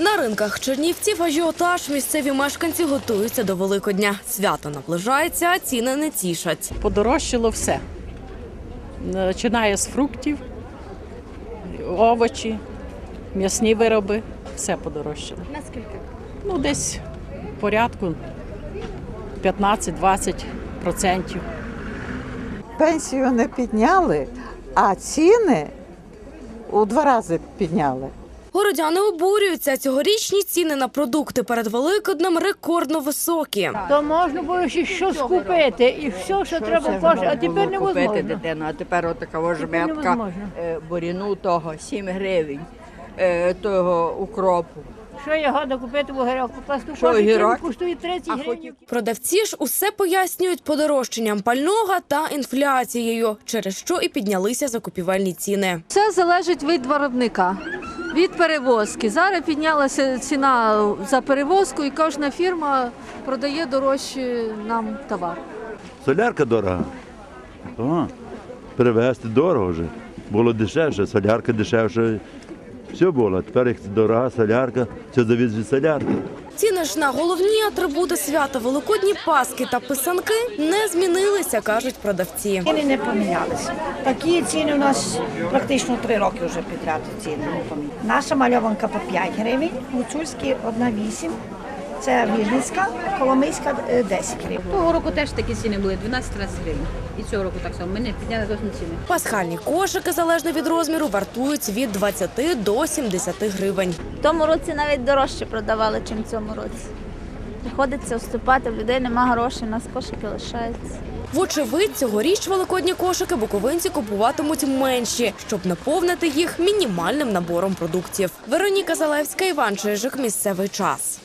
На ринках Чернівців ажіотаж місцеві мешканці готуються до Великодня. Свято наближається, а ціни не тішать. Подорожчало все. Починає з фруктів, овочі, м'ясні вироби, все подорожчало. Наскільки? Ну, десь порядку 15-20 процентів. Пенсію не підняли, а ціни у два рази підняли. Городяни обурюються. Цьогорічні ціни на продукти перед Великоднем рекордно високі. То можна було ще щось купити, і все, що треба кожен, а тепер купити невозможно. дитину, а тепер отакого ж метка невозможно. е, буріну того 7 гривень, е, того укропу. Що я года купити в огірок? Покласти коштує 30 гривень. Продавці ж усе пояснюють подорожчанням пального та інфляцією, через що і піднялися закупівельні ціни. Все залежить від виробника, від перевозки. Зараз піднялася ціна за перевозку, і кожна фірма продає дорожче нам товар. Солярка дорога. О, перевезти дорого вже. Було дешевше, солярка дешевше. Все було. Тепер як дорога солярка, все завіз від солярки. Ціни ж на головні атрибути свята Великодні паски та писанки не змінилися, кажуть продавці. Ціни не помінялися. Такі ціни у нас практично три роки вже підряд ціни не. Наша мальованка по 5 гривень, гуцульські одна 8, це Вільницька, Коломийська е, 10 гривень. Того року теж такі ціни були 12-13 гривень. І цього року так само. Ми не підняли зовсім ціни. Пасхальні кошики, залежно від розміру, вартують від 20 до 70 гривень. В тому році навіть дорожче продавали, ніж в цьому році. Приходиться вступати, в людей нема грошей, у нас кошики лишаються. Вочевидь, цьогоріч великодні кошики буковинці купуватимуть менші, щоб наповнити їх мінімальним набором продуктів. Вероніка Залевська, Іван Чижик. Місцевий час.